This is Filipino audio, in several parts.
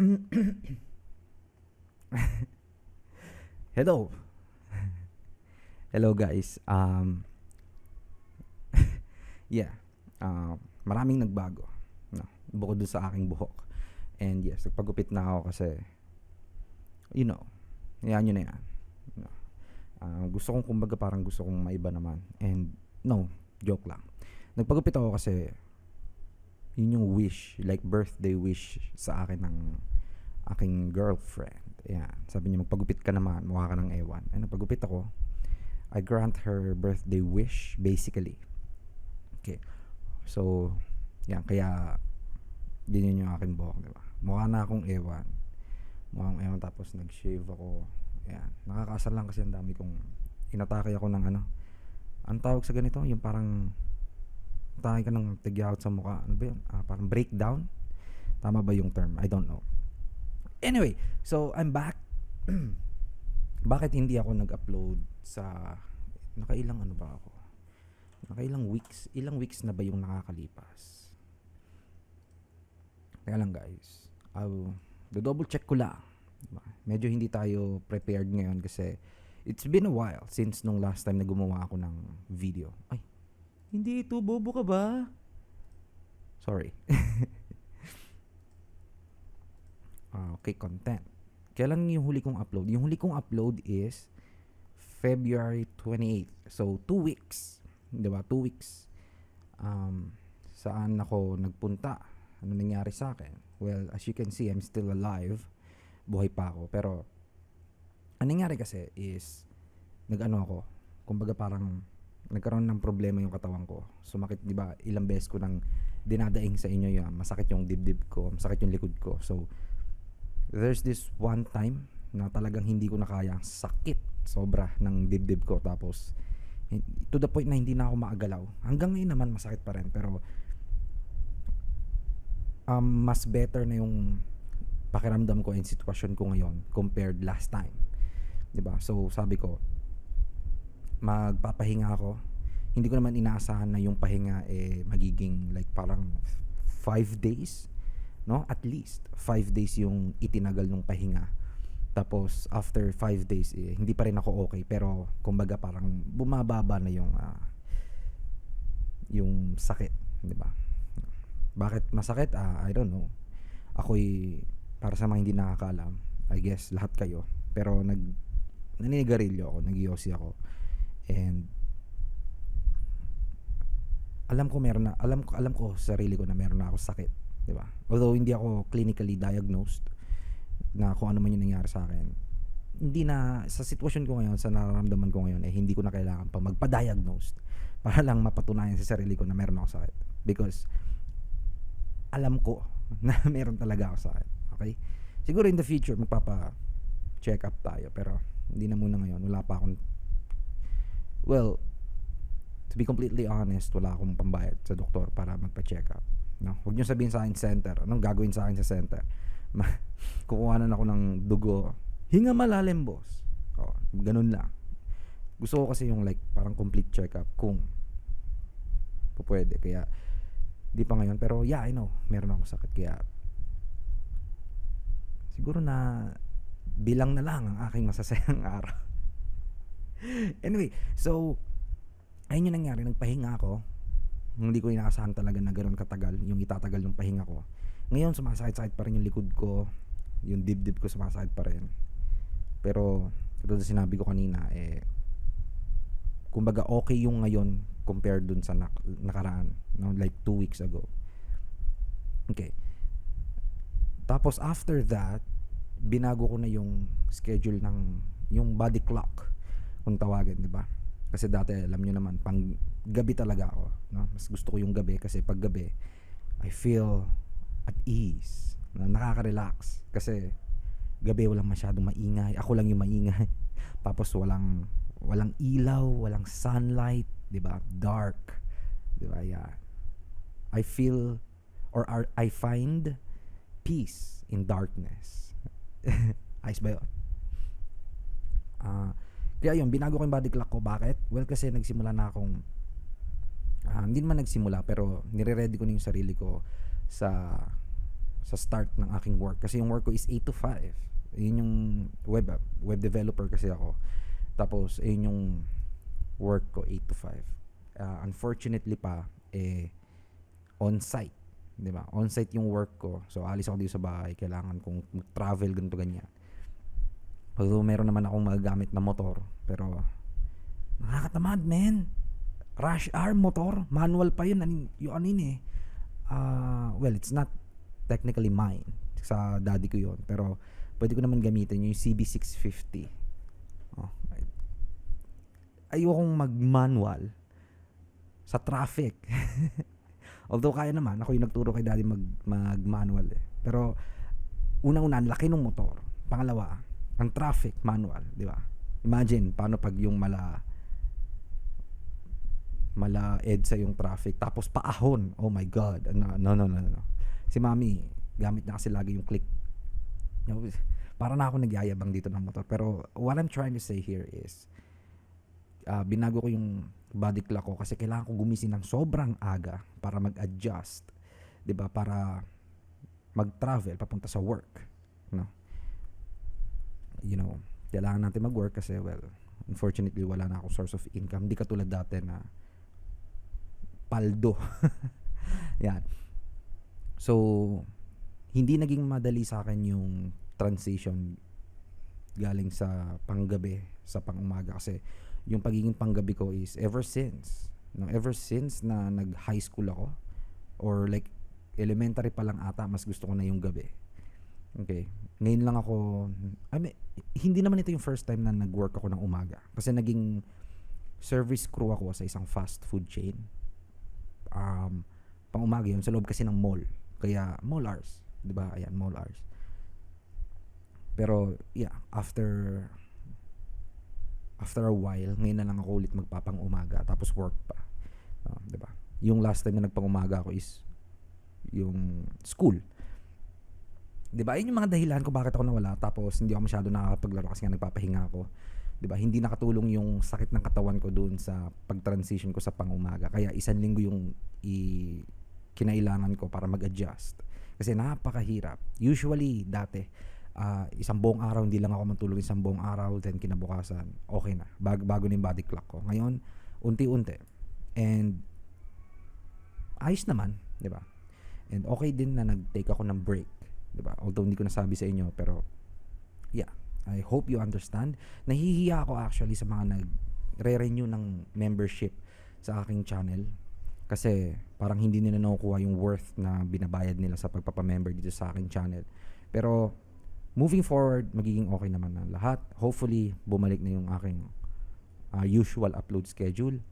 Hello. Hello guys. Um Yeah. Um maraming nagbago. No, bukod dun sa aking buhok. And yes, nagpagupit na ako kasi you know, yan yun na yan. No. Ah, gusto kong kumbaga parang gusto kong maiba naman. And no, joke lang. Nagpagupit ako kasi yun yung wish, like birthday wish sa akin ng aking girlfriend. Ayan. Sabi niya, magpagupit ka naman, mukha ka ng ewan. Ay, nagpagupit ako. I grant her birthday wish, basically. Okay. So, yan. Kaya, din yun yung aking buhok, di ba? Mukha na akong ewan. Mukha akong ewan, tapos nag-shave ako. Ayan. Nakakasal lang kasi ang dami kong, inatake ako ng ano. Ang tawag sa ganito? Yung parang, atake ka ng tigyawat sa mukha. Ano ba yun? Ah, parang breakdown? Tama ba yung term? I don't know. Anyway, so I'm back. Bakit hindi ako nag-upload sa nakailang ano ba ako? Nakailang weeks? Ilang weeks na ba yung nakakalipas? Kaya lang guys. I'll double check ko lang. Diba? Medyo hindi tayo prepared ngayon kasi it's been a while since nung last time na gumawa ako ng video. Ay, hindi ito. Bobo ka ba? Sorry. Ah, okay, content. Kailan yung huli kong upload? Yung huli kong upload is February 28. So, two weeks. Di ba? Two weeks. Um, saan ako nagpunta? Ano nangyari sa akin? Well, as you can see, I'm still alive. Buhay pa ako. Pero, ang nangyari kasi is, nag-ano ako, kumbaga parang, nagkaroon ng problema yung katawan ko. Sumakit, di ba? Ilang beses ko nang dinadaing sa inyo yan. Masakit yung dibdib ko, masakit yung likod ko. So, there's this one time na talagang hindi ko na kaya sakit sobra ng dibdib ko tapos to the point na hindi na ako maagalaw hanggang ngayon naman masakit pa rin pero um, mas better na yung pakiramdam ko and sitwasyon ko ngayon compared last time 'di ba so sabi ko magpapahinga ako hindi ko naman inaasahan na yung pahinga eh magiging like parang 5 days no? At least 5 days yung itinagal ng pahinga. Tapos after 5 days eh, hindi pa rin ako okay pero kumbaga parang bumababa na yung uh, yung sakit, 'di ba? Bakit masakit? Uh, I don't know. Ako'y para sa mga hindi nakakaalam, I guess lahat kayo. Pero nag naninigarilyo ako, nag ako. And alam ko meron na alam ko alam ko sa sarili ko na meron na ako sakit 'di ba? Although hindi ako clinically diagnosed na kung ano man yung nangyari sa akin. Hindi na sa sitwasyon ko ngayon, sa nararamdaman ko ngayon eh hindi ko na kailangan pa magpa-diagnose para lang mapatunayan sa sarili ko na meron ako sakit. Because alam ko na meron talaga ako sakit. Okay? Siguro in the future magpapa check up tayo pero hindi na muna ngayon. Wala pa akong well, to be completely honest, wala akong pambayad sa doktor para magpa-check up. No? Huwag niyo sabihin sa akin center. Anong gagawin sa akin sa center? Kukuhanan ako ng dugo. Hinga malalim, boss. Oh, ganun lang. Gusto ko kasi yung like parang complete checkup kung pwede. Kaya di pa ngayon pero yeah, I know. Meron akong sakit kaya siguro na bilang na lang ang aking masasayang araw. anyway, so ayun yung nangyari. Nagpahinga ako hindi ko inaasahan talaga na ganoon katagal yung itatagal ng pahinga ko. Ngayon sumasakit-sakit pa rin yung likod ko, yung dibdib ko sumasakit pa rin. Pero tulad sinabi ko kanina eh kumbaga okay yung ngayon compared dun sa nak- nakaraan, no? like two weeks ago. Okay. Tapos after that, binago ko na yung schedule ng yung body clock kung tawagin, di ba? Kasi dati alam niyo naman pang gabi talaga ako, no? Mas gusto ko yung gabi kasi pag gabi I feel at ease. No? Nakaka-relax kasi gabi walang masyadong maingay. Ako lang yung maingay. Tapos walang walang ilaw, walang sunlight, 'di ba? Dark. 'Di ba? Yeah. I feel or are, I find peace in darkness. Ayos ba yun? Uh, kaya yun, binago ko yung body clock ko. Bakit? Well, kasi nagsimula na akong, uh, hindi naman nagsimula, pero nire-ready ko na yung sarili ko sa sa start ng aking work kasi yung work ko is 8 to 5. Yun yung web web developer kasi ako. Tapos ayun yung work ko 8 to 5. Uh, unfortunately pa eh on-site, 'di ba? On-site yung work ko. So alis ako dito sa bahay, kailangan kong travel ganito ganyan. Although meron naman akong magagamit na motor, pero nakakatamad, man. Rush hour motor, manual pa yun. Anin, yung yun eh. Uh, well, it's not technically mine. Sa daddy ko yon Pero pwede ko naman gamitin yung CB650. Oh, ay- ayokong mag-manual sa traffic. Although kaya naman, ako yung nagturo kay daddy mag, mag-manual eh. Pero unang-una, ang laki ng motor. Pangalawa, ang traffic, manual, di ba? Imagine, paano pag yung mala mala EDSA yung traffic tapos paahon. Oh my god. No no no no, no. si mami gamit na kasi lagi yung click. Para na ako nagyayabang dito ng motor. Pero what I'm trying to say here is uh, binago ko yung body clock ko kasi kailangan ko gumising ng sobrang aga para mag-adjust 'di ba? Para mag-travel papunta sa work no you know kailangan natin mag-work kasi well unfortunately wala na akong source of income hindi katulad dati na paldo. Yan. So, hindi naging madali sa akin yung transition galing sa panggabi sa pangumaga kasi yung pagiging panggabi ko is ever since no ever since na nag high school ako or like elementary pa lang ata mas gusto ko na yung gabi okay ngayon lang ako I mean, hindi naman ito yung first time na nag-work ako ng umaga kasi naging service crew ako sa isang fast food chain um, pang umaga yun sa loob kasi ng mall. Kaya mall hours, ba? Ayan, mall hours. Pero yeah, after after a while, ngayon na lang ako ulit magpapang umaga tapos work pa. Uh, 'di ba? Yung last time na nagpang umaga ako is yung school. 'Di ba? Yun yung mga dahilan ko bakit ako nawala tapos hindi ako masyado nakakapaglaro kasi nga nagpapahinga ako. 'di ba? Hindi nakatulong yung sakit ng katawan ko doon sa pag-transition ko sa pangumaga. Kaya isang linggo yung i kinailangan ko para mag-adjust. Kasi napakahirap. Usually dati uh, isang buong araw hindi lang ako matulog isang buong araw then kinabukasan okay na. Bag bago na yung body clock ko. Ngayon unti-unti. And ayos naman, 'di ba? And okay din na nag-take ako ng break, 'di ba? Although hindi ko nasabi sa inyo pero yeah, I hope you understand. Nahihiya ako actually sa mga nag-re-renew ng membership sa aking channel kasi parang hindi nila nakukuha yung worth na binabayad nila sa pagpapamember dito sa aking channel. Pero moving forward, magiging okay naman na lahat. Hopefully, bumalik na yung aking uh, usual upload schedule.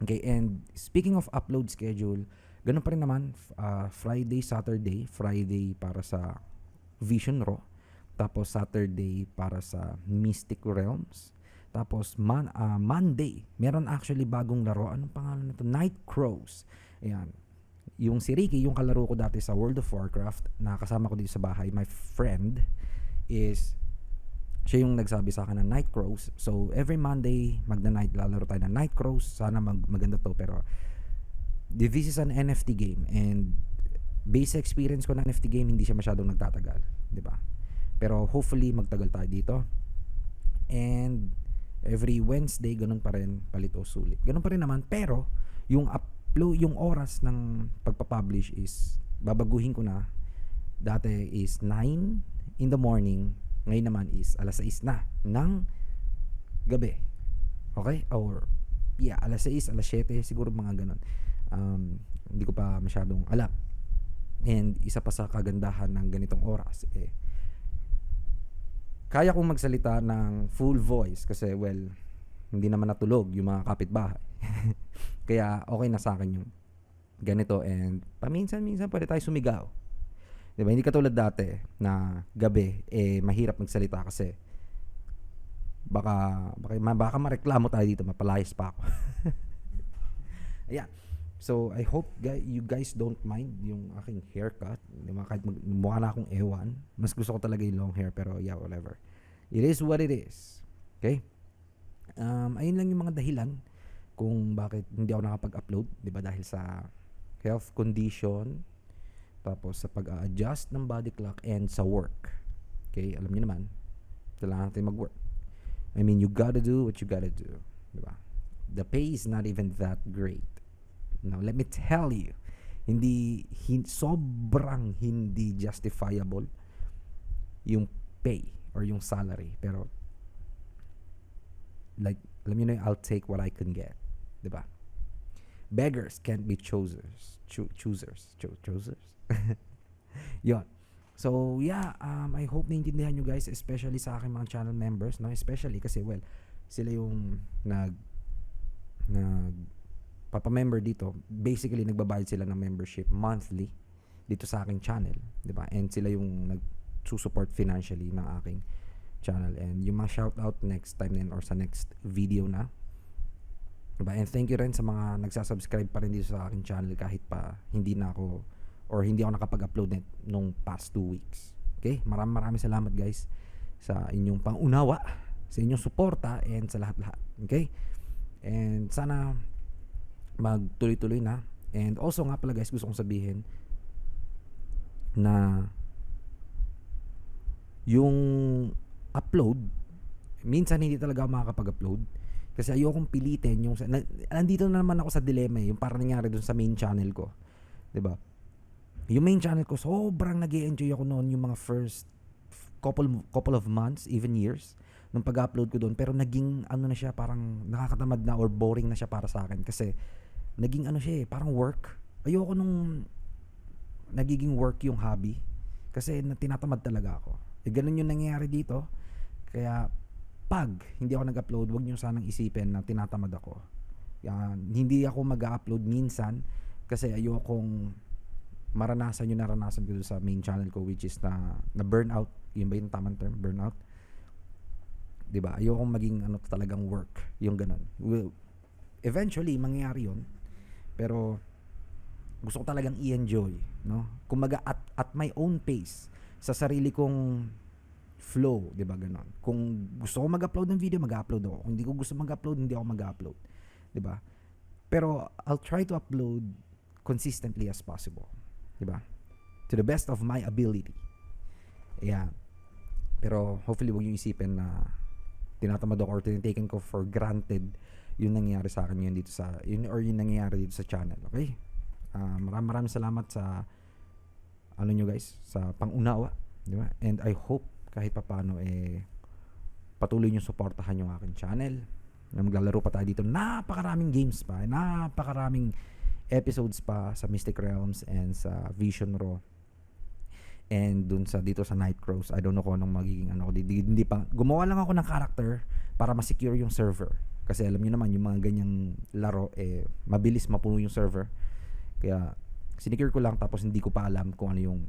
Okay, and speaking of upload schedule, ganun pa rin naman, uh, Friday, Saturday, Friday para sa Vision Raw, tapos Saturday para sa Mystic Realms. Tapos man, uh, Monday, meron actually bagong laro. Anong pangalan nito? Night Crows. Ayan. Yung si Ricky, yung kalaro ko dati sa World of Warcraft, na kasama ko dito sa bahay, my friend, is siya yung nagsabi sa akin ng Night Crows. So, every Monday, magna-night, lalaro tayo ng Night Crows. Sana mag maganda to, pero this is an NFT game and base experience ko ng NFT game, hindi siya masyadong nagtatagal. 'di ba? Pero hopefully magtagal tayo dito. And every Wednesday ganun pa rin palit o sulit. Ganun pa rin naman pero yung upload yung oras ng pagpa-publish is babaguhin ko na. Dati is 9 in the morning, ngayon naman is alas 6 na ng gabi. Okay? Or yeah, alas 6, alas 7, siguro mga ganun. Um, hindi ko pa masyadong alam. And isa pa sa kagandahan ng ganitong oras eh kaya kong magsalita ng full voice kasi well, hindi naman natulog yung mga kapitbahay. Kaya okay na sa akin yung ganito and paminsan-minsan pwede tayo sumigaw. 'Di? Hindi katulad dati na gabi eh mahirap magsalita kasi baka baka, baka mareklamo tayo dito, mapalayas pa ako. Ayan. So, I hope guys, you guys don't mind yung aking haircut. Di ba? Kahit mukha na akong ewan. Mas gusto ko talaga yung long hair. Pero yeah, whatever. It is what it is. Okay? Um, ayun lang yung mga dahilan kung bakit hindi ako nakapag-upload. Di ba? Dahil sa health condition. tapos sa pag-a-adjust ng body clock and sa work. Okay, alam niyo naman, kailangan natin mag-work. I mean, you gotta do what you gotta do. Diba? The pay is not even that great. Now, let me tell you, hindi, hin, sobrang hindi justifiable yung pay or yung salary. Pero, like, alam niyo na I'll take what I can get. Diba? Beggars can't be choosers. Cho- choosers. Cho- choosers? Yun. So, yeah, um, I hope naiintindihan nyo guys, especially sa aking mga channel members, no? Especially kasi, well, sila yung nag, nag, papamember dito. Basically, nagbabayad sila ng membership monthly dito sa aking channel, di ba? And sila yung nag-support financially ng aking channel. And yung mga shoutout next time din or sa next video na, Diba? And thank you rin sa mga nagsasubscribe pa rin dito sa aking channel kahit pa hindi na ako or hindi ako nakapag-upload net nung past two weeks. Okay? Maraming maraming salamat guys sa inyong pangunawa, sa inyong suporta, and sa lahat-lahat. Okay? And sana magtuloy-tuloy na. And also nga pala guys, gusto kong sabihin na yung upload, minsan hindi talaga ako makakapag-upload kasi ayokong pilitin yung na, nandito na naman ako sa dilemma eh, yung parang nangyari dun sa main channel ko. ba? Yung main channel ko sobrang nag-enjoy ako noon yung mga first couple couple of months, even years nung pag-upload ko doon pero naging ano na siya parang nakakatamad na or boring na siya para sa akin kasi naging ano siya eh, parang work. Ayoko nung nagiging work yung hobby kasi na tinatamad talaga ako. Eh ganun yung nangyayari dito. Kaya pag hindi ako nag-upload, wag niyo sanang isipin na tinatamad ako. Yan, hindi ako mag-upload minsan kasi ayokong maranasan yung naranasan ko sa main channel ko which is na na burnout. Yun ba yung tamang term? Burnout? 'Di ba? Ayokong maging ano talagang work, yung ganun. Well, eventually mangyayari 'yon. Pero gusto ko talagang i-enjoy, no? Kumaga at at my own pace sa sarili kong flow, 'di ba ganon? Kung gusto ko mag-upload ng video, mag-upload ako. Kung hindi ko gusto mag-upload, hindi ako mag-upload, 'di ba? Pero I'll try to upload consistently as possible, 'di ba? To the best of my ability. Yeah. Pero hopefully wag niyo isipin na tinatamad ako or tinitaken ko for granted yung nangyayari sa akin yun dito sa yun or yung nangyayari dito sa channel, okay? Uh, maraming maraming salamat sa ano nyo guys, sa pangunawa, di ba? And I hope kahit papano eh patuloy nyo suportahan yung aking channel na maglalaro pa tayo dito napakaraming games pa napakaraming episodes pa sa Mystic Realms and sa Vision Raw and dun sa dito sa Night Crows I don't know kung anong magiging ano hindi, hindi pa gumawa lang ako ng character para ma-secure yung server kasi alam niyo naman yung mga ganyang laro eh mabilis mapuno yung server kaya sinecure ko lang tapos hindi ko pa alam kung ano yung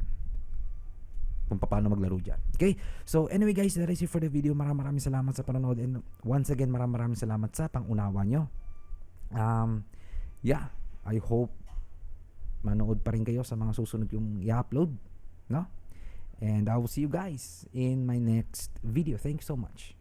kung paano maglaro dyan. Okay? So, anyway guys, that is it for the video. Maraming maraming salamat sa panonood and once again, maraming maraming salamat sa pangunawa nyo. Um, yeah, I hope manood pa rin kayo sa mga susunod yung i-upload. No? And I will see you guys in my next video. Thank you so much.